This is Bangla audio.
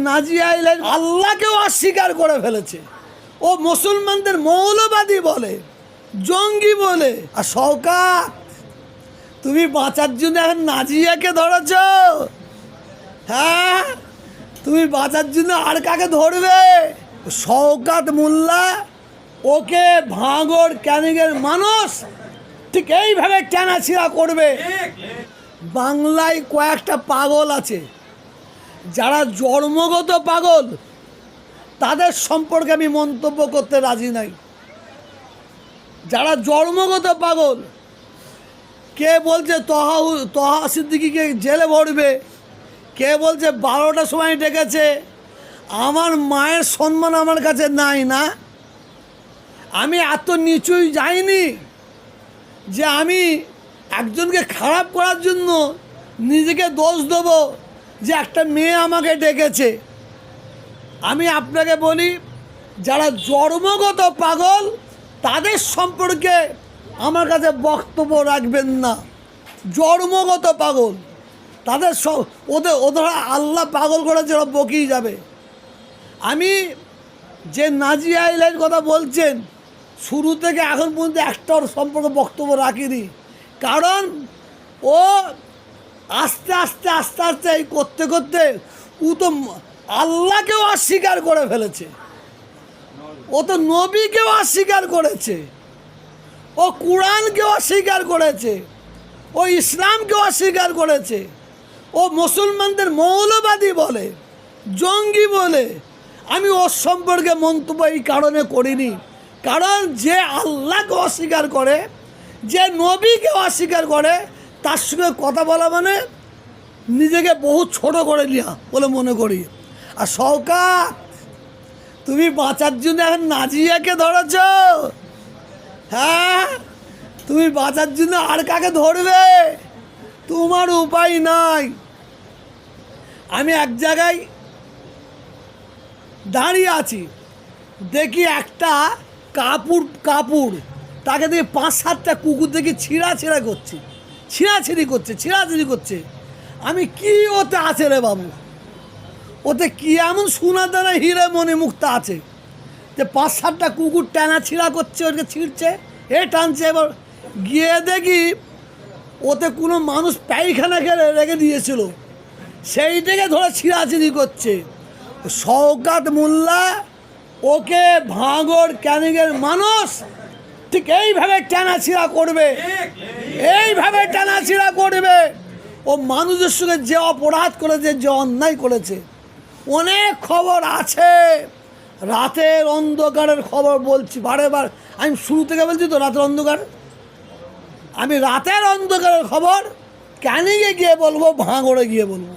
নাজিয়া আইলেন আল্লাহকেও অস্বীকার করে ফেলেছে। ও মুসলমানদের মৌলবাদী বলে জঙ্গি বলে আর সৌকাত তুমি বাঁচার জন্য এখন নাজিয়াকে ধরেছ? হ্যাঁ তুমি বাঁচার জন্য আর কাকে ধরবে? শওকাত মোল্লা ওকে ভাঙর ক্যানিংয়ের মানুষ ঠিক এইভাবে টানাছিড়া করবে। বাংলায় কয়েকটা পাগল আছে। যারা জন্মগত পাগল, তাদের সম্পর্কে আমি মন্তব্য করতে রাজি নাই। যারা জন্মগত পাগল, কে বলছে তহা তহা সিদ্দিকিকে জেলে ভরবে, কে বলছে বারোটার সময় ডেকেছে, আমার মায়ের সম্মান আমার কাছে নাই না। আমি এত নিচুই যাইনি যে আমি একজনকে খারাপ করার জন্য নিজেকে দোষ দেবো। যে একটা মেয়ে আমাকে ডেকেছে। আমি আপনাকে বলি, যারা জন্মগত পাগল, তাদের সম্পর্কে আমার কাছে বক্তব্য রাখবেন না। জন্মগত পাগল, তাদের সব ওদের ওদের আল্লাহ পাগল করেছে, ওরা বকেই যাবে। আমি যে নাজিয়া আইলের কথা বলছেন, শুরু থেকে এখন পর্যন্ত একটা সম্পর্কে বক্তব্য রাখিনি। কারণ ও আস্তে আস্তে আস্তে আস্তে এই করতে করতে ও তো আল্লাহকেও অস্বীকার করে ফেলেছে। ও তো নবীকেও অস্বীকার করেছে। ও কোরআনকে অস্বীকার করেছে। ও ইসলামকে অস্বীকার করেছে। ও মুসলমানদের মৌলবাদী বলে, জঙ্গি বলে। আমি ওর সম্পর্কে মন্তব্য এই কারণে করিনি। কারণ যে আল্লাহকে অস্বীকার করে, যে নবীকে অস্বীকার করে তার সঙ্গে কথা বলা মানে নিজেকে বহু ছোট করে নেওয়া বলে মনে করি। আর সৌকাত তুমি বাঁচার জন্য এখন নাজিয়াকে ধরেছ? হ্যাঁ? তুমি বাঁচার জন্য আর কাকে ধরবে? তোমার উপায় নাই। আমি এক জায়গায় দাঁড়িয়ে আছি। দেখি একটা কাপড় কাপড় তাকে দেখি পাঁচ সাতটা কুকুর দেখি ছিঁড়া ছিঁড়া করছে। ছিঁড়াছিঁড়ি করছে ছিঁড়াছিঁড়ি করছে। আমি কি ওতে আছে রে বাবু? ওতে কি এমন সোনা দানা হিরে মনে মুক্তা আছে? যে পাঁচ সাতটা কুকুর টানা ছিঁড়া করছে ওকে ছিঁড়ছে, এ টানছে, এবার গিয়ে দেখি ওতে কোনো মানুষ পায়খানা খেলে রেখে দিয়েছিল। সেইটাকে ধরে ছিঁড়াছিঁড়ি করছে। শওকাত মোল্লা, ওকে ভাঙর ক্যানিংয়ের মানুষ ঠিক এইভাবে টানাছিড়া করবে। এইভাবে টানাছিড়া করবে। ও মানুষের সঙ্গে যে অপরাধ করেছে, যে অন্যায় করেছে, অনেক খবর আছে। রাতের অন্ধকারের খবর বলছি, বারে বার। আমি শুরু থেকে বলছি তো রাতের অন্ধকার? আমি রাতের অন্ধকারের খবর ক্যানিংয়ে গিয়ে বলব, ভাঙড়ে গিয়ে বলব।